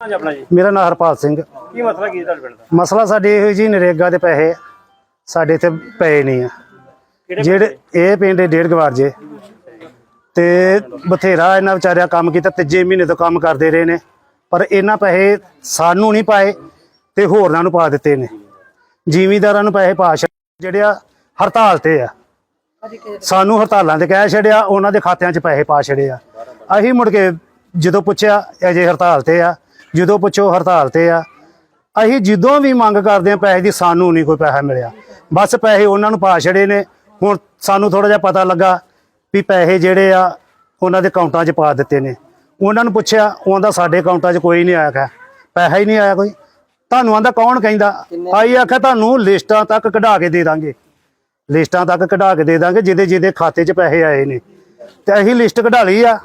ਹਾਂਜੀ ਆਪਣਾ ਜੀ। ਮੇਰਾ ਨਾਮ ਹਰਪਾਲ ਸਿੰਘ। ਕੀ ਮਸਲਾ ਕੀ ਹੈ ਤੁਹਾਡੇ ਪਿੰਡ ਦਾ? ਮਸਲਾ ਸਾਡੇ ਇਹੋ ਜੀ ਨਰੇਗਾ ਦੇ ਪੈਸੇ ਸਾਡੇ ਇੱਥੇ ਪਏ ਨਹੀਂ ਆ। ਕਿਹੜੇ ਜਿਹੜੇ ਇਹ ਪਿੰਡ ਦੇ ਡੇਢ ਗਵਾਰ ਜੇ। ਤੇ ਬਥੇਰਾ ਇਹਨਾਂ ਵਿਚਾਰਿਆਂ ਕੰਮ ਕੀਤਾ ਤੀਜੇ ਮਹੀਨੇ ਤੋਂ ਕੰਮ ਕਰਦੇ ਰਹੇ ਨੇ। ਪਰ ਇਹਨਾਂ ਪੈਸੇ ਸਾਨੂੰ ਨਹੀਂ ਪਾਏ ਤੇ ਹੋਰਨਾਂ ਨੂੰ ਪਾ ਦਿੱਤੇ ਨੇ। ਜ਼ਿਮੀਂਦਾਰਾਂ ਨੂੰ ਪੈਸੇ ਪਾ ਛੱਡ ਜਿਹੜੇ ਆ ਹੜਤਾਲ ਤੇ ਆ। ਸਾਨੂੰ ਹੜਤਾਲਾਂ ਤੇ ਕਹਿ ਛੜਿਆ ਉਹਨਾਂ ਦੇ ਖਾਤਿਆਂ 'ਚ ਪੈਸੇ ਪਾ ਛੜੇ ਆ ਅਸੀਂ ਮੁੜ ਕੇ ਜਦੋਂ ਪੁੱਛਿਆ ਅਜੇ ਹੜਤਾਲ ਤੇ ਆ ਜਦੋਂ ਪੁੱਛੋ ਹੜਤਾਲ ਤੇ ਆ ਅਸੀਂ ਜਦੋਂ ਵੀ ਮੰਗ ਕਰਦੇ ਆ ਪੈਸੇ ਦੀ ਸਾਨੂੰ ਨਹੀਂ ਕੋਈ ਪੈਸਾ ਮਿਲਿਆ। ਬਸ ਪੈਸੇ ਉਹਨਾਂ ਨੂੰ ਪਾ ਛੜੇ ਨੇ। ਹੁਣ ਸਾਨੂੰ ਥੋੜਾ ਜਿਹਾ ਪਤਾ ਲੱਗਾ ਵੀ ਪੈਸੇ ਜਿਹੜੇ ਆ ਉਹਨਾਂ ਦੇ ਅਕਾਊਂਟਾਂ 'ਚ ਪਾ ਦਿੱਤੇ ਨੇ। ਉਹਨਾਂ ਨੂੰ ਪੁੱਛਿਆ ਉਹਦਾ ਸਾਡੇ ਅਕਾਊਂਟਾਂ 'ਚ ਕੋਈ ਨਹੀਂ ਆਇਆ ਹੈ ਪੈਸਾ ਹੀ ਨਹੀਂ ਆਇਆ ਕੋਈ। ਤੁਹਾਨੂੰ ਆਂਦਾ ਕੌਣ ਕਹਿੰਦਾ? ਆਈ ਆਖਿਆ ਤੁਹਾਨੂੰ ਲਿਸਟਾਂ ਤੱਕ ਕਢਾ ਕੇ ਦੇ ਦਾਂਗੇ। ਲਿਸਟਾਂ ਤੱਕ ਕਢਾ ਕੇ ਦੇ ਦਾਂਗੇ ਜਿਹਦੇ ਜਿਹਦੇ ਖਾਤੇ 'ਚ ਪੈਸੇ ਆਏ ਨੇ। ਤੇ ਅਸੀਂ ਲਿਸਟ ਕਢਾ ਲਈ ਆ।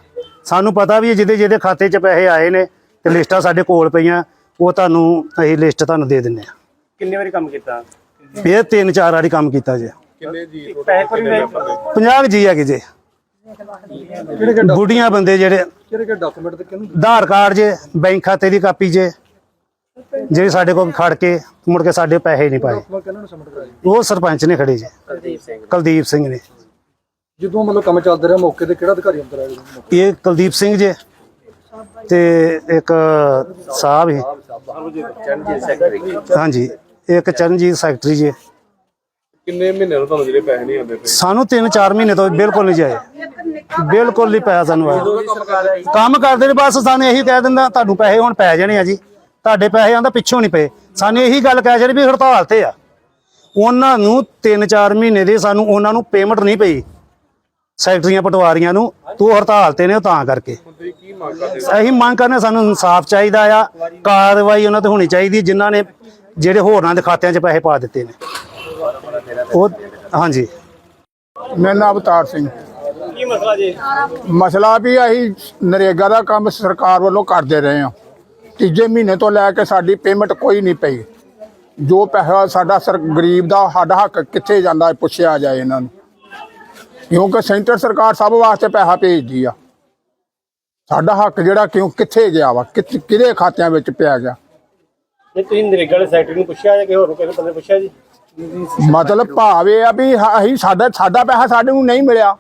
ਸਾਨੂੰ ਪਤਾ ਵੀ ਜਿਹਦੇ ਜਿਹਦੇ ਖਾਤੇ 'ਚ ਪੈਸੇ ਆਏ ਨੇ। ਤੇ ਲਿਸਟਾਂ ਸਾਡੇ ਕੋਲ ਪਈਆਂ ਉਹ ਤੁਹਾਨੂੰ ਅਸੀਂ ਲਿਸਟ ਤੁਹਾਨੂੰ ਦੇ ਦਿੰਨੇ ਆ ਕਿੰਨੇ ਵਾਰੀ ਕੰਮ ਕੀਤਾ? ਇਹ ਤਿੰਨ ਚਾਰ ਵਾਰੀ ਕੰਮ ਕੀਤਾ ਜੇ। ਪੈਸੇ ਕੋਈ ਨਹੀਂ 50 ਜੀ ਹੈਗੇ ਜੇ। ਬੁੱਢੀਆਂ ਬੰਦੇ ਜਿਹੜੇ ਕਿਹੜੇ ਕਿਹੜੇ ਡਾਕੂਮੈਂਟ ਤੇ ਕਿਹਨੂੰ ਆਧਾਰ ਕਾਰਡ ਜੇ ਬੈਂਕ ਖਾਤੇ ਦੀ ਕਾਪੀ ਜੇ ਜਿਹੜੇ ਸਾਡੇ ਕੋਲ ਖੜ ਕੇ ਮੁੜ ਕੇ ਸਾਡੇ ਪੈਸੇ ਨਹੀਂ ਪਾਏ। ਉਹ ਸਰਪੰਚ ਨੇ ਖੜੇ ਜੇ। ਕੁਲਦੀਪ ਸਿੰਘ ਕੁਲਦੀਪ ਸਿੰਘ ਨੇ। ਜਦੋਂ ਮਤਲਬ ਕੰਮ ਚੱਲਦਾ ਰਿਹਾ ਮੌਕੇ ਤੇ ਕਿਹੜਾ ਅਧਿਕਾਰੀ ਅੰਦਰ ਆਇਆ? ਇਹ ਕੁਲਦੀਪ ਸਿੰਘ ਜੇ। ਤੇ ਇੱਕ ਸਾਹਿਬ ਹੈ ਹਾਂਜੀ ਇੱਕ ਚਰਨਜੀਤ ਸੈਕਟਰੀ ਜੀ। ਕਿੰਨੇ ਮਹੀਨੇ ਤੋਂ ਤੁਹਾਨੂੰ ਜਿਹੜੇ ਪੈਸੇ ਨਹੀਂ ਆਉਂਦੇ ਪਏ? ਸਾਨੂੰ 3-4 ਮਹੀਨੇ ਤੋਂ ਬਿਲਕੁਲ ਨਹੀਂ ਜਾਏ। ਬਿਲਕੁਲ ਨਹੀਂ ਪਿਆ ਸਾਨੂੰ ਆਇਆ। ਕੰਮ ਕਰਦੇ ਨੇ ਬਸ ਸਾਨੂੰ ਇਹੀ ਕਹਿ ਦਿੰਦਾ ਤੁਹਾਨੂੰ ਪੈਸੇ ਹੁਣ ਪੈ ਜਾਣੇ ਆ ਜੀ। ਤੁਹਾਡੇ ਪੈਸੇ ਆਂਦਾ ਪਿੱਛੋਂ ਨਹੀਂ ਪਏ। ਸਾਨੂੰ ਇਹੀ ਗੱਲ ਕਹਿ ਛੜੀ ਵੀ ਹੜਤਾਲ ਤੇ ਆ। ਉਹਨਾਂ ਨੂੰ 3-4 ਮਹੀਨੇ ਦੇ ਸਾਨੂੰ ਉਹਨਾਂ ਨੂੰ ਪੇਮੈਂਟ ਨਹੀਂ ਪਈ। ਸੈਕਟਰੀਆਂ ਪਟਵਾਰੀਆਂ ਨੂੰ ਤੂੰ ਹੜਤਾਲ ਤੇ ਨੇ ਉਹ ਤਾਂ ਕਰਕੇ। ਅਸੀਂ ਮੰਗ ਕਰਨੇ ਸਾਨੂੰ ਇਨਸਾਫ ਚਾਹੀਦਾ ਆ ਕਾਰਵਾਈ ਉਹਨਾਂ ਤੇ ਹੋਣੀ ਚਾਹੀਦੀ ਜਿਨ੍ਹਾਂ ਨੇ ਜਿਹੜੇ ਹੋਰਨਾਂ ਦੇ ਖਾਤਿਆਂ 'ਚ ਪੈਸੇ ਪਾ ਦਿੱਤੇ ਨੇ। ਉਹ ਹਾਂਜੀ। ਮੇਰਾ ਨਾਮ ਅਵਤਾਰ ਸਿੰਘ। ਕੀ ਮਸਲਾ ਜੀ? ਮਸਲਾ ਵੀ ਅਸੀਂ ਨਰੇਗਾ ਦਾ ਕੰਮ ਸਰਕਾਰ ਵੱਲੋਂ ਕਰਦੇ ਰਹੇ ਹਾਂ। ਤੀਜੇ ਮਹੀਨੇ ਤੋਂ ਲੈ ਕੇ ਸਾਡੀ ਪੇਮੈਂਟ ਕੋਈ ਨਹੀਂ ਪਈ। ਜੋ ਪੈਸਾ ਸਾਡਾ ਸਰ ਗਰੀਬ ਦਾ ਸਾਡਾ ਹੱਕ ਕਿੱਥੇ ਜਾਂਦਾ ਪੁੱਛਿਆ ਜਾਏ ਇਹਨਾਂ ਨੂੰ। ਕਿਉਂਕਿ ਸੈਂਟਰ ਸਰਕਾਰ ਸਭ ਵਾਸਤੇ ਪੈਸਾ ਭੇਜਦੀ ਆ। ਸਾਡਾ ਹੱਕ ਜਿਹੜਾ ਕਿਉਂ ਕਿੱਥੇ ਗਿਆ ਵਾ? ਕਿੱਥੇ ਕਿਹਦੇ ਖਾਤਿਆਂ ਵਿੱਚ ਪਿਆ ਗਿਆ? ਤੁਸੀਂ ਨਰੇਗਾ ਦੇ ਸੈਕਟਰੀ ਨੂੰ ਪੁੱਛਿਆ ਜਾਂ ਕਿ ਹੋਰ ਨੂੰ ਕਿਸੇ ਬੰਦੇ ਨੂੰ ਪੁੱਛਿਆ ਜੀ? ਮਤਲਬ ਭਾਵ ਇਹ ਆ ਵੀ ਹ- ਅਸੀਂ ਸਾਡਾ ਸਾਡਾ ਪੈਸਾ ਸਾਡੇ ਨੂੰ ਨਹੀਂ ਮਿਲਿਆ।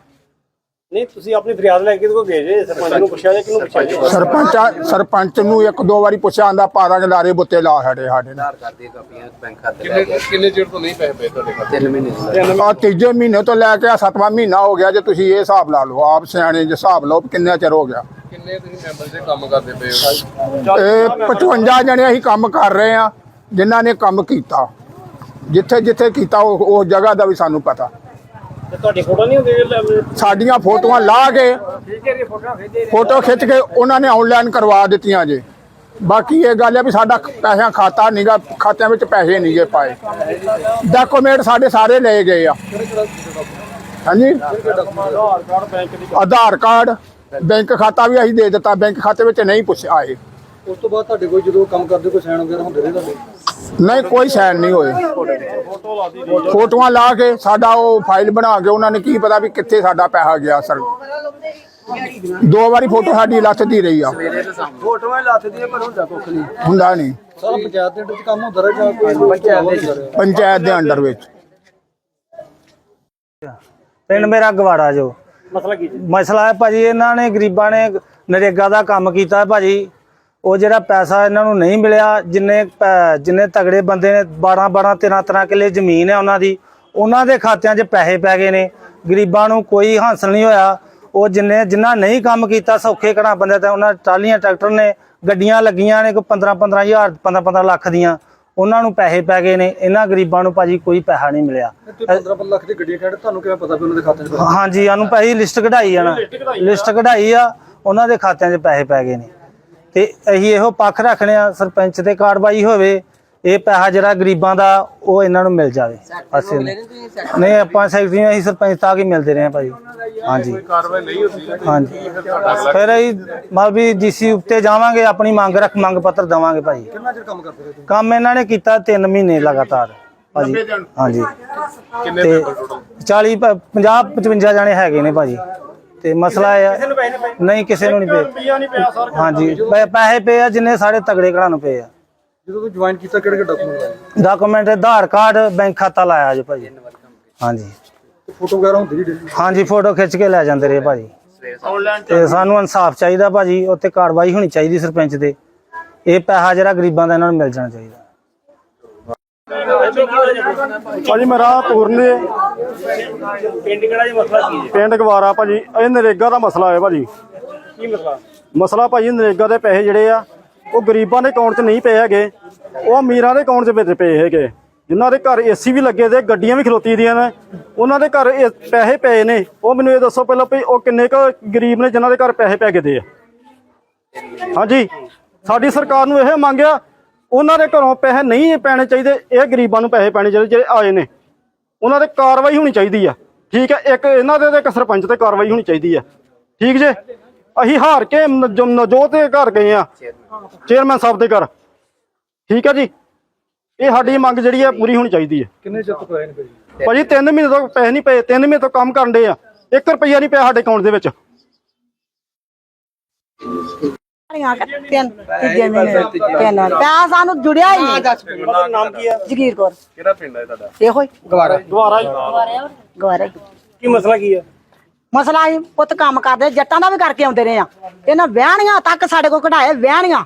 ਨਹੀਂ ਤੁਸੀਂ ਆਪਣੀ ਫਰਿਆਦ ਲੈ ਕੇ ਕਿਹਦੇ ਕੋਲ ਗਏ ਜੇ? ਸਰਪੰਚ ਨੂੰ ਪੁੱਛਿਆ ਜਾਂ ਕਿਹਨੂੰ ਪੁੱਛਿਆ? ਜੀ ਸਰਪੰਚ ਸਰਪੰਚ ਨੂੰ ਇੱਕ ਦੋ ਵਾਰੀ ਪੁੱਛਿਆ ਆਂਦਾ ਪਾਰਾਂ ਦੇ ਲਾਰੇ ਬੁੱਤੇ ਲਾ ਸਾਡੇ ਸਾਡੇ ਨਾਲ। ਕਿੰਨੇ ਕਿੰਨੇ ਚਿਰ ਤੋਂ ਨਹੀਂ ਪੈਸੇ ਪਏ ਤੁਹਾਡੇ ਖਾਤੇ? ਆ ਤੀਜੇ ਮਹੀਨੇ ਤੋਂ ਲੈ ਕੇ ਆ ਸੱਤਵਾਂ ਮਹੀਨਾ ਹੋ ਗਿਆ ਜੇ ਤੁਸੀਂ ਇਹ ਹਿਸਾਬ ਲਾ ਲਓ ਆਪ ਸਿਆਣੇ ਜੇ ਹਿਸਾਬ ਲਓ ਵੀ ਕਿੰਨਾ ਚਿਰ ਹੋ ਗਿਆ? ਕਿੰਨੇ ਤੁਸੀਂ ਮੈਂਬਰ ਦੇ ਕੰਮ ਕਰਦੇ ਪਏ ਹੋ? ਇਹ 55 ਜਣੇ ਅਸੀਂ ਕੰਮ ਕਰ ਰਹੇ ਆ ਜਿਨ੍ਹਾਂ ਨੇ ਕੰਮ ਕੀਤਾ। ਜਿੱਥੇ ਜਿੱਥੇ ਕੀਤਾ ਉਹ ਉਹ ਜਗ੍ਹਾ ਦਾ ਵੀ ਸਾਨੂੰ ਪਤਾ। ਤੇ ਤੁਹਾਡੀ ਫੋਟੋ ਨਹੀਂ ਹੁੰਦੀ ਜੀ? ਸਾਡੀਆਂ ਫੋਟੋਆਂ ਲਾ ਕੇ ਫੋਟੋ ਖਿੱਚ ਕੇ ਉਹਨਾਂ ਨੇ ਆਨਲਾਈਨ ਕਰਵਾ ਦਿੱਤੀਆਂ ਜੇ। ਬਾਕੀ ਇਹ ਗੱਲ ਹੈ ਵੀ ਸਾਡਾ ਪੈਸਿਆਂ ਖਾਤਾ ਨਹੀਂਗਾ ਖਾਤਿਆਂ ਵਿੱਚ ਪੈਸੇ ਨਹੀਂਗੇ ਪਾਏ। ਡਾਕੂਮੈਂਟ ਸਾਡੇ ਸਾਰੇ ਲਏ ਗਏ ਆ। ਹਾਂਜੀ? ਆਧਾਰ ਕਾਰਡ ਬੈਂਕ ਖਾਤਾ ਵੀ ਅਸੀਂ ਦੇ ਦਿੱਤਾ ਬੈਂਕ ਖਾਤੇ ਵਿੱਚ ਨਹੀਂ ਪੁੱਛ ਆਏ ਉਸ ਤੋਂ ਬਾਅਦ ਤੁਹਾਡੇ ਕੋਲ ਜਦੋਂ ਕੰਮ ਕਰਦੇ ਕੋਈ ਸਾਈਨ ਵਗੈਰਾ ਹੁੰਦੇ ਨੇ ਤੁਹਾਡੇ? ਨਹੀਂ ਕੋਈ ਸਾਈਨ ਨਹੀਂ ਹੋਏ। ਫੋਟੋਆਂ ਲਾ ਕੇ ਸਾਡਾ ਉਹ ਫਾਈਲ ਬਣਾ ਕੇ ਉਹਨਾਂ ਨੇ ਕੀ ਪਤਾ ਵੀ ਕਿੱਥੇ ਸਾਡਾ ਪੈਸਾ ਗਿਆ ਸਰ। ਦੋ ਵਾਰੀ ਫੋਟੋ ਸਾਡੀ ਲੱਥਦੀ ਰਹੀ ਆ। ਫੋਟੋਆਂ ਲੱਥਦੀਆਂ ਪਰ ਹੁੰਦਾ ਕੁੱਖ ਨਹੀਂ। ਹੁੰਦਾ ਨਹੀਂ। ਸਾਰਾ ਪੰਚਾਇਤ ਦੇ ਅੰਡਰ ਚ ਕੰਮ ਹੁੰਦਾ ਰਿਹਾ ਜਾਂ ਕੋਈ ਪੰਚਾਇਤ ਦੇ ਪੰਚਾਇਤ ਦੇ ਅੰਡਰ ਵਿੱਚ। ਪਿੰਡ ਮੇਰਾ ਗਵਾੜਾ ਜੋ। ਮਸਲਾ ਕੀ ਜੀ ਮਸਲਾ ਹੈ ਭਾਜੀ ਇਹਨਾਂ ਨੇ ਗਰੀਬਾਂ ਨੇ ਨਰੇਗਾ ਦਾ ਕੰਮ ਕੀਤਾ ਹੈ ਭਾਜੀ। ਉਹ ਜਿਹੜਾ ਪੈਸਾ ਇਹਨਾਂ ਨੂੰ ਨਹੀਂ ਮਿਲਿਆ ਜਿੰਨੇ ਜਿੰਨੇ ਤਗੜੇ ਬੰਦੇ ਨੇ 12 12 13 13 ਕਿੱਲੇ ਜ਼ਮੀਨ ਹੈ ਉਹਨਾਂ ਦੀ ਉਹਨਾਂ ਦੇ ਖਾਤਿਆਂ 'ਚ ਪੈਸੇ ਪੈ ਗਏ ਨੇ। ਗਰੀਬਾਂ ਨੂੰ ਕੋਈ ਹਾਸਲ ਨਹੀਂ ਹੋਇਆ। ਉਹ ਜਿੰਨੇ ਜਿਨ੍ਹਾਂ ਨਹੀਂ ਕੰਮ ਕੀਤਾ ਸੌਖੇ ਘਰਾਂ ਬੰਦੇ ਤੇ ਉਹਨਾਂ ਟਾਲੀਆਂ ਟਰੈਕਟਰ ਨੇ ਗੱਡੀਆਂ ਲੱਗੀਆਂ ਨੇ ਕੋਈ 15 15 ਹਜ਼ਾਰ 15 15 ਲੱਖ ਦੀਆਂ। ਉਹਨਾਂ ਨੂੰ ਪੈਸੇ ਪੈ ਗਏ ਨੇ। ਇਹਨਾਂ ਗਰੀਬਾਂ ਨੂੰ ਭਾਜੀ ਕੋਈ ਪੈਸਾ ਨਹੀਂ ਮਿਲਿਆ। ਤੇ 15 ਲੱਖ ਦੀ ਗੱਡੀ ਖੜੇ ਤੁਹਾਨੂੰ ਕਿਵੇਂ ਪਤਾ ਵੀ ਉਹਨਾਂ ਦੇ ਖਾਤੇ 'ਚ ਹਾਂਜੀ ਸਾਨੂੰ ਪੈਸੇ ਲਿਸਟ ਕਢਾਈ ਆ ਨਾ। ਲਿਸਟ ਕਢਾਈ ਆ ਉਹਨਾਂ ਦੇ ਖਾਤਿਆਂ 'ਚ ਪੈਸੇ ਪੈ ਗਏ ਨੇ। ਤੇ ਅਸੀਂ ਇਹੋ ਪੱਖ ਰੱਖਣੇ ਆ ਸਰਪੰਚ ਤੇ ਕਾਰਵਾਈ ਹੋਵੇ ਇਹ ਪੈਸਾ ਜਿਹੜਾ ਗਰੀਬਾਂ ਦਾ ਉਹ ਇਹਨਾਂ ਨੂੰ ਮਿਲ ਜਾਵੇ। ਅਸੀਂ ਨਹੀਂ ਆਪਾਂ ਸੈਕਟਰੀ ਅਸੀਂ ਸਰਪੰਚ ਤੱਕ ਹੀ ਮਿਲਦੇ ਰਹੇ ਆ ਭਾਈ। ਹਾਂਜੀ। ਕਾਰਵਾਈ ਨਹੀਂ ਹੁੰਦੀ ਹਾਂਜੀ। ਫਿਰ ਅਸੀਂ ਮਤਲਬ ਵੀ ਡੀਸੀ ਉੱਤੇ ਜਾਵਾਂਗੇ ਆਪਣੀ ਮੰਗ ਰੱਖ ਮੰਗ ਪੱਤਰ ਦਵਾਂਗੇ ਭਾਈ। ਕਿੰਨਾ ਚਿਰ ਕੰਮ ਕਰਦੇ ਰਹੇ ਤੁਸੀਂ? ਕੰਮ ਇਹਨਾਂ ਨੇ ਕੀਤਾ 3 ਮਹੀਨੇ ਲਗਾਤਾਰ ਭਾਜੀ। ਹਾਂਜੀ। ਕਿੰਨੇ ਤੇ ਮੈਂਬਰ ਟੋਟਲ 40 50 55 ਜਾਣੇ ਹੈਗੇ ਨੇ ਭਾਜੀ। ਤੇ ਮਸਲਾ ਇਹ ਕਿਸੇ ਨੂੰ ਪੈਸੇ ਨਹੀਂ ਪਏ। ਨਹੀਂ ਕਿਸੇ ਨੂੰ ਨਹੀਂ ਪਏ। ਰੁਪਈਆ ਨਹੀਂ ਪਿਆ ਸਰ ਹਾਂਜੀ ਪੈ- ਪੈਸੇ ਪਏ ਆ ਜਿੰਨੇ ਸਾਰੇ ਤਗੜੇ ਘਰਾਂ ਨੂੰ ਪਏ ਆ। ਜਦੋਂ ਤੁਸੀਂ ਜੁਆਇਨ ਕੀਤਾ ਕਿਹੜੇ ਕਿਹੜੇ ਡਾਕੂਮੈਂਟ ਲਾਏ? ਡਾਕੂਮੈਂਟ ਆਧਾਰ ਕਾਰਡ ਬੈਂਕ ਖਾਤਾ ਲਾਇਆ ਜੀ ਭਾਜੀ। ਹਾਂਜੀ। ਤੇ ਫੋਟੋ ਵਗੈਰਾ ਹੁੰਦੀ ਜੀ ਡੇਲੀ ਹਾਂਜੀ ਫੋਟੋ ਖਿੱਚ ਕੇ ਲੈ ਜਾਂਦੇ ਰਹੇ ਭਾਜੀ। ਤੇ ਸਾਨੂੰ ਇਨਸਾਫ ਚਾਹੀਦਾ ਭਾਜੀ ਉੱਤੇ ਕਾਰਵਾਈ ਹੋਣੀ ਚਾਹੀਦੀ ਸਰਪੰਚ ਤੇ ਇਹ ਪੈਸਾ ਜਿਹੜਾ ਗਰੀਬਾਂ ਦਾ ਇਹਨਾਂ ਨੂੰ ਮਿਲ ਜਾਣਾ ਚਾਹੀਦਾ। ਭਾਜੀ ਮੇਰਾ ਪੂਰਨ ਪਿੰਡ ਕਿਹੜਾ ਜੀ ਮਸਲਾ ਕੀ ਹੈ? ਪਿੰਡ ਗਵਾਰਾ ਭਾਜੀ। ਇਹ ਨਰੇਗਾ ਦਾ ਮਸਲਾ ਹੈ ਭਾਜੀ। ਕੀ ਮਸਲਾ? ਮਸਲਾ ਭਾਜੀ ਨਰੇਗਾ ਦੇ ਪੈਸੇ ਜਿਹੜੇ ਆ ਉਹ ਗਰੀਬਾਂ ਦੇ ਅਕਾਊਂਟ 'ਚ ਨਹੀਂ ਪਏ ਹੈਗੇ। ਉਹ ਅਮੀਰਾਂ ਦੇ ਅਕਾਊਂਟ 'ਚ ਵਿੱਚ ਪਏ ਹੈਗੇ। ਜਿਨ੍ਹਾਂ ਦੇ ਘਰ ਏਸੀ ਵੀ ਲੱਗੇ ਤੇ ਗੱਡੀਆਂ ਵੀ ਖਲੋਤੀ ਦੀਆਂ ਨੇ। ਉਹਨਾਂ ਦੇ ਘਰ ਇਹ ਪੈਸੇ ਪਏ ਨੇ। ਉਹ ਮੈਨੂੰ ਇਹ ਦੱਸੋ ਪਹਿਲਾਂ ਵੀ ਉਹ ਕਿੰਨੇ ਕੁ ਗਰੀਬ ਨੇ ਜਿਨ੍ਹਾਂ ਦੇ ਘਰ ਪੈਸੇ ਪੈ ਗਏ ਦੇ ਆ। ਹਾਂਜੀ। ਸਾਡੀ ਸਰਕਾਰ ਨੂੰ ਇਹ ਮੰਗਿਆ ਉਹਨਾਂ ਦੇ ਘਰੋਂ ਪੈਸੇ ਨਹੀਂ ਪੈਣੇ ਚਾਹੀਦੇ ਇਹ ਗਰੀਬਾਂ ਨੂੰ ਪੈਸੇ ਪੈਣੇ ਚਾਹੀਦੇ ਜਿਹੜੇ ਆਏ ਨੇ। ਉਹਨਾਂ ਤੇ ਕਾਰਵਾਈ ਹੋਣੀ ਚਾਹੀਦੀ ਆ ਠੀਕ ਹੈ ਇੱਕ ਇਹਨਾਂ ਦੇ ਤੇ ਇੱਕ ਸਰਪੰਚ ਤੇ ਕਾਰਵਾਈ ਹੋਣੀ ਚਾਹੀਦੀ ਆ। ਠੀਕ ਜੇ? ਅਸੀਂ ਹਾਰ ਕੇ ਨਜ- ਨਜੋਤ ਦੇ ਘਰ ਗਏ ਆ ਚੇਅਰਮੈਨ ਸਾਹਿਬ ਦੇ ਘਰ। ਠੀਕ ਹੈ ਜੀ? ਇਹ ਸਾਡੀ ਮੰਗ ਜਿਹੜੀ ਹੈ ਪੂਰੀ ਹੋਣੀ ਚਾਹੀਦੀ ਹੈ ਕਿੰਨੇ ਚਿਰ ਤੋਂ ਪੈਸੇ ਨਹੀਂ ਪਏ? ਭਾਜੀ 3 ਮਹੀਨੇ ਤੋਂ ਪੈਸੇ ਨਹੀਂ ਪਏ 3 ਮਹੀਨੇ ਤੋਂ ਕੰਮ ਕਰਨ ਦੇ ਆ। 1 ਰੁਪਈਆ ਨਹੀਂ ਪਿਆ ਸਾਡੇ ਅਕਾਊਂਟ ਦੇ ਵਿੱਚ। ਤਿੰਨ ਤੀਜੇ ਮਹੀਨੇ ਤਿੰਨ ਪਿਆ ਸਾਨੂੰ ਜੁੜਿਆ ਹੀ ਨਹੀਂ। ਨਾਮ ਕੀ ਹੈ? ਜਗੀਰ ਕੌਰ। ਕਿਹੜਾ ਪਿੰਡ ਹੈ ਤੁਹਾਡਾ? ਇਹੋ ਹੀ। ਦੁਬਾਰਾ ਦੁਬਾਰਾ ਗਵਾਰੇ ਕੀ ਮਸਲਾ ਕੀ ਹੈ? ਮਸਲਾ ਹੀ ਪੁੱਤ ਕੰਮ ਕਰਦੇ ਜੱਟਾਂ ਦਾ ਵੀ ਕਰਕੇ ਆਉਂਦੇ ਰਹੇ ਆ। ਇਹਨਾਂ ਵਿਆਹਣੀਆਂ ਤੱਕ ਸਾਡੇ ਕੋਲ ਕਢਾਏ ਵਿਆਹਣੀਆਂ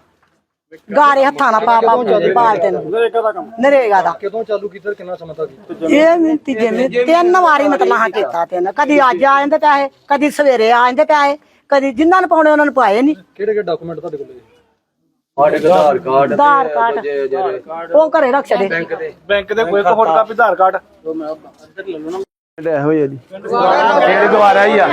ਗਾਰੇ ਹੱਥਾਂ ਨਾਲ ਪਾ ਪਾ ਬਾਲਦੇ ਨੂੰ। ਨਰੇਗਾ ਦਾ ਕੰਮ। ਨਰੇਗਾ ਦਾ। ਕਦੋਂ ਚਾਲੂ ਕੀਤਾ ਤੇ ਕਿੰਨਾ ਸਮਾਂ ਤੱਕ ਕੀਤਾ? ਇਹ ਵੀ ਤੀਜੇ ਮਹੀਨੇ ਤਿੰਨ ਵਾਰੀ ਮਤਲਬ ਹਾਂ ਕੀਤਾ ਤਿੰਨ ਕਦੀ ਅੱਜ ਆ ਜਾਂਦੇ ਪੈਸੇ ਕਦੀ ਸਵੇਰੇ ਆ ਜਾਂਦੇ ਪੈਸੇ। ਕਦੀ ਜਿਨ੍ਹਾਂ ਨੂੰ ਪਾਉਣੇ ਉਹਨਾਂ ਨੂੰ ਪਾਏ ਨਹੀਂ ਕਿਹੜੇ ਕਿਹੜੇ ਡਾਕੂਮੈਂਟ ਤੁਹਾਡੇ ਕੋਲ ਜੀ ਆਧਾਰ ਕਾਰਡ ਉਹ ਘਰੇ ਰੱਖ ਛੱਡੇ। ਬੈਂਕ ਦੇ। ਕੋਈ ਫੋਟੋ ਕਾਪੀ ਆਧਾਰ ਕਾਰਡ। ਇਹੋ ਹੀ ਆ ਜੀ। ਪਿੰਡ ਗਵਾਰਾ ਹੀ ਆ।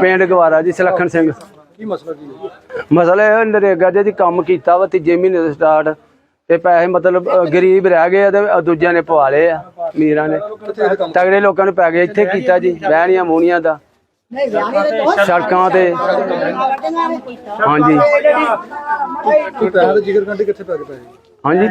ਪਿੰਡ ਗਵਾਰਾ ਜੀ ਸਲੱਖਣ ਸਿੰਘ। ਕੀ ਮਸਲਾ ਕੀ ਹੈ? ਮਸਲਾ ਇਹ ਨਰੇਗਾ ਦੇ ਜੀ ਕੰਮ ਕੀਤਾ ਵਾ ਤੀਜੇ ਮਹੀਨੇ ਤੋਂ ਸਟਾਰਟ ਤੇ ਪੈਸੇ ਮਤਲਬ ਅ, ਗਰੀਬ ਰਹਿ ਗਏ ਆ ਤੇ ਅ, ਦੂਜਿਆਂ ਨੇ ਪਵਾ ਲਏ ਆ ਅਮੀਰਾਂ ਨੇ। ਤਗੜੇ ਲੋਕਾਂ ਨੂੰ ਪੈ ਗਏ ਇੱਥੇ ਕੀਤਾ ਜੀ ਬਹਿਣੀਆਂ ਮੂਣੀਆਂ ਦਾ। ਸੜਕਾਂ ਤੇ ਹਾਂਜੀ। ਕੋਈ ਪੈਸੇ ਦੇ ਜਿਗਰ ਕੰਡੇ ਕਿੱਥੇ ਪੈ ਗਏ ਪੈਸੇ? ਹਾਂਜੀ।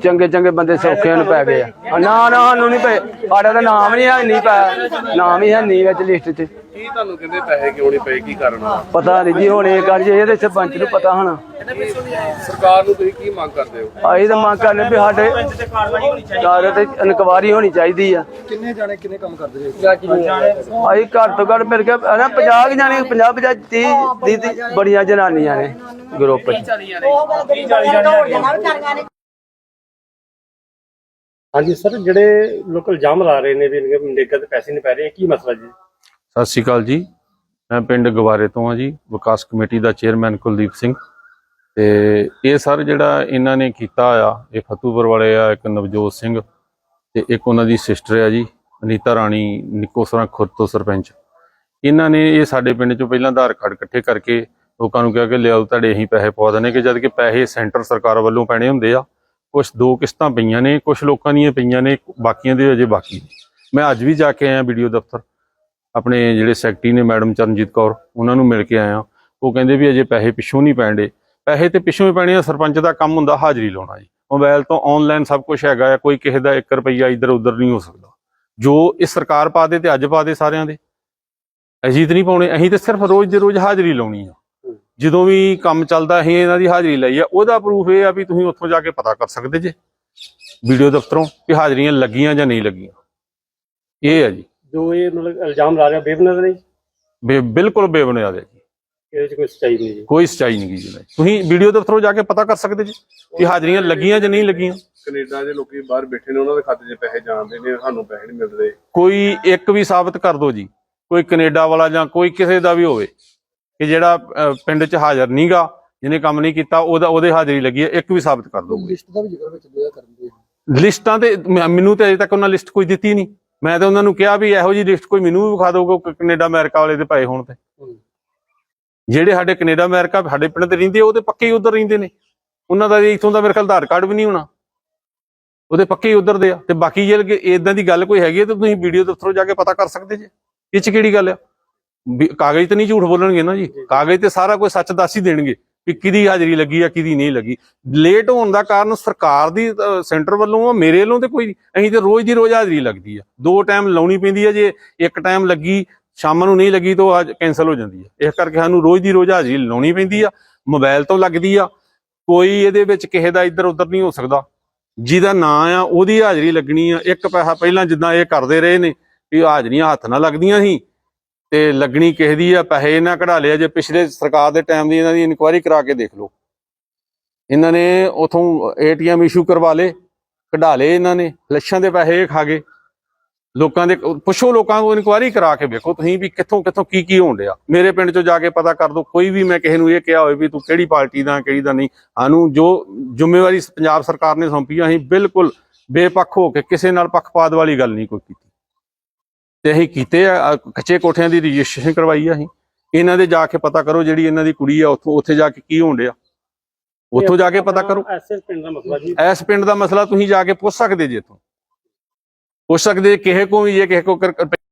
ਚੰਗੇ ਚੰਗੇ ਬੰਦੇ ਸੌਖਿਆਂ ਨੂੰ। ਪੈ ਗਏ ਆ। ਨਾ ਨਾ ਸਾਨੂੰ ਨਹੀਂ ਪਏ। ਸਾਡਾ ਤਾਂ ਨਾਮ ਨਹੀਂ ਹੈ ਨਹੀਂ ਪਾਇਆ ਨਾਮ ਹੀ ਹੈ ਨਹੀਂ ਵਿੱਚ ਲਿਸਟ 'ਚ। ਕੀ ਤੁਹਾਨੂੰ ਕਹਿੰਦੇ ਪੈਸੇ ਕਿਉਂ ਨਹੀਂ ਪਏ? ਕੀ ਕਾਰਨ ਆ ਪਤਾ ਨਹੀਂ ਜੀ ਹੁਣ ਇਹ ਕਰ ਜੇ ਇਹਦੇ ਸਰਪੰਚ ਨੂੰ ਪਤਾ ਹੋਣਾ। ਸਰਕਾਰ ਨੂੰ ਤੁਸੀਂ ਕੀ ਮੰਗ ਕਰਦੇ ਹੋ? ਆਈ ਤਾਂ ਮੰਗ ਕਰਨੇ ਵੀ ਸਾਡੇ ਕਾਰ ਤੇ ਇਨਕੁਆਰੀ ਹੋਣੀ ਚਾਹੀਦੀ ਆ। ਕਿੰਨੇ ਜਾਣੇ ਕਿੰਨੇ ਕੰਮ ਕਰਦੇ ਜੀ ਆਈ ਘੱਟ ਤੋਂ ਘੱਟ ਮੇਰੇ ਕੇ ਨਾ 50 ਜਾਣੇ 50 50 30 30 ਬੜੀਆਂ ਜਨਾਨੀਆਂ ਨੇ ਗਰੁੱਪ 'ਚ। ਹਾਂਜੀ ਸਰ ਜਿਹੜੇ ਲੋਕ ਇਲਜ਼ਾਮ ਲਾ ਰਹੇ ਨੇ ਵੀ ਇਹਨਾਂ ਨਰੇਗਾ ਦੇ ਪੈਸੇ ਨਹੀਂ ਪੈ ਰਹੇ ਕੀ ਮਸਲਾ ਜੀ? ਸਤਿ ਸ਼੍ਰੀ ਅਕਾਲ ਜੀ। ਮੈਂ ਪਿੰਡ ਗਵਾਰੇ ਤੋਂ ਹਾਂ ਜੀ, ਵਿਕਾਸ ਕਮੇਟੀ ਦਾ ਚੇਅਰਮੈਨ ਕੁਲਦੀਪ ਸਿੰਘ। ਤੇ ਇਹ ਸਰ ਜਿਹੜਾ ਇਹਨਾਂ ਨੇ ਕੀਤਾ ਆ, ਇਹ ਫਤੂਪੁਰ ਵਾਲੇ ਆ, ਇੱਕ ਨਵਜੋਤ ਸਿੰਘ ਤੇ ਇੱਕ ਉਹਨਾਂ ਦੀ ਸਿਸਟਰ ਆ ਜੀ, ਅਨੀਤਾ ਰਾਣੀ ਨਿੱਕੋਸਰਾ ਖੁਰਦ ਤੋਂ ਸਰਪੰਚ। ਇਹਨਾਂ ਨੇ ਇਹ ਸਾਡੇ ਪਿੰਡ ਚੋਂ ਪਹਿਲਾਂ ਆਧਾਰ ਕਾਰਡ ਇਕੱਠੇ ਕਰਕੇ ਲੋਕਾਂ ਨੂੰ ਕਿਹਾ ਕਿ ਲਿਆਓ, ਤੁਹਾਡੇ ਅਸੀਂ ਪੈਸੇ ਪਵਾ ਦਿੰਦੇ ਕਿ ਜਦ ਕਿ ਪੈਸੇ ਸੈਂਟਰ ਸਰਕਾਰ ਵੱਲੋਂ ਪੈਣੇ ਹੁੰਦੇ ਆ। ਕੁਝ ਦੋ ਕਿਸ਼ਤਾਂ ਪਈਆਂ ਨੇ ਕੁਝ ਲੋਕਾਂ ਦੀਆਂ ਪਈਆਂ ਨੇ, ਬਾਕੀਆਂ ਦੇ ਅਜੇ ਬਾਕੀ ਮੈਂ ਅੱਜ ਵੀ ਜਾ ਕੇ ਆਇਆ ਵੀਡੀਓ ਦਫ਼ਤਰ। ਆਪਣੇ ਜਿਹੜੇ ਸੈਕਟਰੀ ਨੇ, ਮੈਡਮ ਚਰਨਜੀਤ ਕੌਰ, ਉਹਨਾਂ ਨੂੰ ਮਿਲ ਕੇ ਆਇਆ ਉਹ ਕਹਿੰਦੇ ਵੀ ਅਜੇ ਪੈਸੇ ਪਿੱਛੋਂ ਨਹੀਂ ਪੈਣਦੇ। ਪੈਸੇ ਤੇ ਪਿੱਛੋਂ ਹੀ ਪੈਣੇ ਆ, ਸਰਪੰਚ ਦਾ ਕੰਮ ਹੁੰਦਾ, ਹਾਜ਼ਰੀ ਲਾਉਣਾ ਜੀ। ਮੋਬਾਈਲ ਤੋਂ ਆਨਲਾਈਨ ਸਭ ਕੁਝ ਹੈਗਾ ਆ, ਕੋਈ ਕਿਸੇ ਦਾ 1 ਰੁਪਈਆ ਇੱਧਰ ਉੱਧਰ ਨਹੀਂ ਹੋ ਸਕਦਾ। ਜੋ ਇਹ ਸਰਕਾਰ ਪਾ ਦੇ ਤੇ ਅੱਜ ਪਾ ਦੇ ਸਾਰਿਆਂ ਦੇ। ਅਜੀਤ ਨਹੀਂ ਪਾਉਣੇ, ਅਸੀਂ ਤਾਂ ਸਿਰਫ ਰੋਜ਼ ਦੇ ਰੋਜ਼ ਹਾਜ਼ਰੀ ਲਾਉਣੀ ਆ। ਜਦੋਂ ਵੀ ਕੰਮ ਚੱਲਦਾ, ਅਸੀਂ ਇਹਨਾਂ ਦੀ ਹਾਜ਼ਰੀ ਲਈ ਆ। ਉਹਦਾ ਪ੍ਰੂਫ ਇਹ ਆ ਵੀ ਤੁਸੀਂ ਉੱਥੋਂ ਜਾ ਕੇ ਪਤਾ ਕਰ ਸਕਦੇ ਜੇ। ਵੀਡੀਓ ਦਫ਼ਤਰੋਂ ਕਿ ਹਾਜ਼ਰੀਆਂ ਲੱਗੀਆਂ ਜਾਂ ਨਹੀਂ ਲੱਗੀਆਂ। ਇਹ ਆ ਜੀ। ਜੋ ਇਹ ਮਤਲਬ ਇਲਜ਼ਾਮ ਲਾ ਰਿਹਾ ਬੇਬੁਨਿਆਦ ਨੇ ਬੇ- ਬਿਲਕੁਲ ਬੇਬੁਨਿਆਦ ਹੈ ਜੀ। ਇਹਦੇ ਚ ਕੋਈ ਸੱਚਾਈ ਨਹੀਂ ਜੀ। ਕੋਈ ਸਚਾਈ ਨਹੀਂ ਗੀ ਜੀ ਇਹਦੇ 'ਚ। ਤੁਸੀਂ ਵੀਡੀਓ ਦਫ਼ਤਰੋਂ ਜਾ ਕੇ ਪਤਾ ਕਰ ਸਕਦੇ ਜੀ ਕਿ ਹਾਜ਼ਰੀਆਂ ਲੱਗੀਆਂ ਜਾਂ ਨਹੀਂ ਲੱਗੀਆਂ? ਕੈਨੇਡਾ ਦੇ ਲੋਕੀ ਬਾਹਰ ਬੈਠੇ ਨੇ ਉਹਨਾਂ ਦੇ ਖਾਤੇ 'ਚ ਪੈਸੇ ਜਾਂਦੇ ਨੇ ਸਾਨੂੰ ਪੈਸੇ ਨਹੀਂ ਮਿਲਦੇ। ਕੋਈ ਇੱਕ ਵੀ ਸਾਬਤ ਕਰ ਦਿਓ ਜੀ। ਕੋਈ ਕੈਨੇਡਾ ਵਾਲਾ ਜਾਂ ਕੋਈ ਕਿਸੇ ਦਾ ਵੀ ਹੋਵੇ ਕਿ ਜਿਹੜਾ ਅਹ, ਪਿੰਡ 'ਚ ਹਾਜ਼ਰ ਨਹੀਂਗਾ ਜਿਹਨੇ ਕੰਮ ਨਹੀਂ ਕੀਤਾ ਉਹਦਾ ਉਹਦੇ ਹਾਜ਼ਰੀ ਲੱਗੀ ਹੈ ਇੱਕ ਵੀ ਸਾਬਤ ਕਰ ਦਿਓ ਲਿਸਟ ਦਾ ਵੀ ਜ਼ਿਕਰ ਵਿੱਚ ਦਿਆ ਕਰਨ ਦੇ ਲਿਸਟਾਂ ਤੇ ਮੈਂ- ਮੈਨੂੰ ਤੇ ਅਜੇ ਤੱਕ ਉਹਨਾਂ ਲਿਸਟ ਕੋਈ ਦਿੱਤੀ ਨਹੀਂ। ਮੈਂ ਤਾਂ ਉਹਨਾਂ ਨੂੰ ਕਿਹਾ ਵੀ ਇਹੋ ਜੀ ਲਿਸਟ ਕੋਈ ਮੈਨੂੰ ਵੀ ਵਿਖਾ ਦਿਓ ਕਿ ਕੈਨੇਡਾ ਅਮਰੀਕਾ ਵਾਲੇ ਦੇ ਪਏ ਹੋਣ ਤੇ। ਜਿਹੜੇ ਸਾਡੇ ਕੈਨੇਡਾ ਅਮਰੀਕਾ ਸਾਡੇ ਪਿੰਡ ਤੇ ਰਹਿੰਦੇ ਉਹ ਤੇ ਪੱਕੇ ਹੀ ਉਧਰ ਰਹਿੰਦੇ ਨੇ। ਉਹਨਾਂ ਦਾ ਇਥੋਂ ਦਾ ਮੇਰੇ ਖਿਆਲ ਆਧਾਰ ਕਾਰਡ ਵੀ ਨਹੀਂ ਹੋਣਾ। ਉਹਦੇ ਪੱਕੇ ਹੀ ਉਧਰ ਦੇ ਆ। ਤੇ ਬਾਕੀ ਜੇ ਇਦਾਂ ਦੀ ਗੱਲ ਕੋਈ ਹੈਗੀ ਤਾਂ ਤੁਸੀਂ ਵੀਡੀਓ ਦਫ਼ਤਰੋਂ ਜਾ ਕੇ ਪਤਾ ਕਰ ਸਕਦੇ ਜੇ। ਇਹ ਚ ਕਿਹੜੀ ਗੱਲ ਆ? ਕਾਗਜ਼ ਤੇ ਨਹੀਂ ਝੂਠ ਬੋਲਣਗੇ ਨਾ ਜੀ। ਕਾਗਜ਼ ਤੇ ਸਾਰਾ ਕੁਝ ਸੱਚ ਦੱਸ ਹੀ ਦੇਣਗੇ। ਕਿ ਕਿਹਦੀ ਹਾਜ਼ਰੀ ਲੱਗੀ ਆ, ਕਿਹਦੀ ਨਹੀਂ ਲੱਗੀ। ਲੇਟ ਹੋਣ ਦਾ ਕਾਰਨ ਸਰਕਾਰ ਦੀ ਸੈਂਟਰ ਵੱਲੋਂ ਆ, ਮੇਰੇ ਵੱਲੋਂ ਤੇ ਕੋਈ ਨਹੀਂ। ਅਸੀਂ ਤੇ ਰੋਜ਼ ਦੀ ਰੋਜ਼ ਹਾਜ਼ਰੀ ਲੱਗਦੀ ਆ। ਦੋ ਟਾਈਮ ਲਾਉਣੀ ਪੈਂਦੀ ਆ ਜੇ ਇੱਕ ਟਾਈਮ ਲੱਗੀ, ਸ਼ਾਮ ਨੂੰ ਨਹੀਂ ਲੱਗੀ ਤਾਂ ਉਹ ਅੱਜ ਕੈਨਸਲ ਹੋ ਜਾਂਦੀ ਹੈ ਇਸ ਕਰਕੇ ਸਾਨੂੰ ਰੋਜ਼ ਦੀ ਰੋਜ਼ ਹਾਜ਼ਰੀ ਲਾਉਣੀ ਪੈਂਦੀ ਆ। ਮੋਬਾਈਲ ਤੋਂ ਲੱਗਦੀ ਆ। ਕੋਈ ਇਹਦੇ ਵਿੱਚ ਕਿਸੇ ਦਾ ਇੱਧਰ ਉੱਧਰ ਨਹੀਂ ਹੋ ਸਕਦਾ। ਜਿਹਦਾ ਨਾਂ ਆ, ਉਹਦੀ ਹਾਜ਼ਰੀ ਲੱਗਣੀ ਆ। ਇੱਕ ਪੈਸਾ ਪਹਿਲਾਂ ਜਿੱਦਾਂ ਇਹ ਕਰਦੇ ਰਹੇ ਨੇ, ਵੀ ਹਾਜ਼ਰੀਆਂ ਹੱਥ ਨਾਲ ਲੱਗਦੀਆਂ ਸੀ। ਤੇ ਲੱਗਣੀ ਕਿਸੇ ਦੀ ਆ, ਪੈਸੇ ਇਹਨਾਂ ਕਢਾ ਲਿਆ ਜੇ ਪਿਛਲੇ ਸਰਕਾਰ ਦੇ ਟਾਈਮ ਦੀ ਇਹਨਾਂ ਦੀ ਇਨਕੁਆਇਰੀ ਕਰਾ ਕੇ ਦੇਖ ਲਓ। ਇਹਨਾਂ ਨੇ ਉਥੋਂ ਏਟੀਐਮ ਇਸ਼ੂ ਕਰਵਾ ਲੇ ਕਢਾ ਲਏ ਇਹਨਾਂ ਨੇ ਲੱਛਾਂ ਦੇ ਪੈਸੇ ਇਹ ਖਾ ਗਏ। ਲੋਕਾਂ ਦੇ ਪੁੱਛੋ ਲੋਕਾਂ ਨੂੰ ਇਨਕੁਆਇਰੀ ਕਰਾ ਕੇ ਵੇਖੋ ਤੁਸੀਂ ਵੀ ਕਿੱਥੋਂ ਕਿੱਥੋਂ ਕੀ ਕੀ ਹੋਣ ਡਿਆ। ਮੇਰੇ ਪਿੰਡ ਚੋਂ ਜਾ ਕੇ ਪਤਾ ਕਰ ਦੋ ਕੋਈ ਵੀ ਮੈਂ ਕਿਸੇ ਨੂੰ ਇਹ ਕਿਹਾ ਹੋਵੇ ਵੀ ਤੂੰ ਕਿਹੜੀ ਪਾਰਟੀ ਦਾ, ਕਿਹੜੀ ਦਾ ਨਹੀਂ। ਸਾਨੂੰ ਜੋ ਜ਼ਿੰਮੇਵਾਰੀ ਪੰਜਾਬ ਸਰਕਾਰ ਨੇ ਸੌਂਪੀ ਆ, ਅਸੀਂ ਬਿਲਕੁਲ ਬੇਪੱਖ ਹੋ ਕੇ ਕਿਸੇ ਨਾਲ ਪੱਖਪਾਤ ਵਾਲੀ ਗੱਲ ਨਹੀਂ ਕੋਈ ਕੀਤੀ। ਤੇ ਅਸੀਂ ਕੀਤੇ ਆ ਕੱਚੇ ਕੋਠਿਆਂ ਦੀ ਰਜਿਸਟ੍ਰੇਸ਼ਨ ਕਰਵਾਈ ਆ ਅਸੀਂ। ਇਹਨਾਂ ਦੇ ਜਾ ਕੇ ਪਤਾ ਕਰੋ ਜਿਹੜੀ ਇਹਨਾਂ ਦੀ ਕੁੜੀ ਆ ਉੱਥੋਂ ਉੱਥੇ ਜਾ ਕੇ ਕੀ ਹੋਣ ਡਿਆ। ਉੱਥੋਂ ਜਾ ਕੇ ਪਤਾ ਕਰੋ। ਐਸੇ ਪਿੰਡ ਦਾ ਮਸਲਾ ਜੀ। ਇਸ ਪਿੰਡ ਦਾ ਮਸਲਾ ਤੁਸੀਂ ਜਾ ਕੇ ਪੁੱਛ ਸਕਦੇ ਜੇ ਇੱਥੋਂ। ਪੁੱਛ ਸਕਦੇ ਜੇ ਕਿਸੇ ਕੋ ਵੀ ਜੇ ਕਿਸੇ ਕੋ ਕਰ-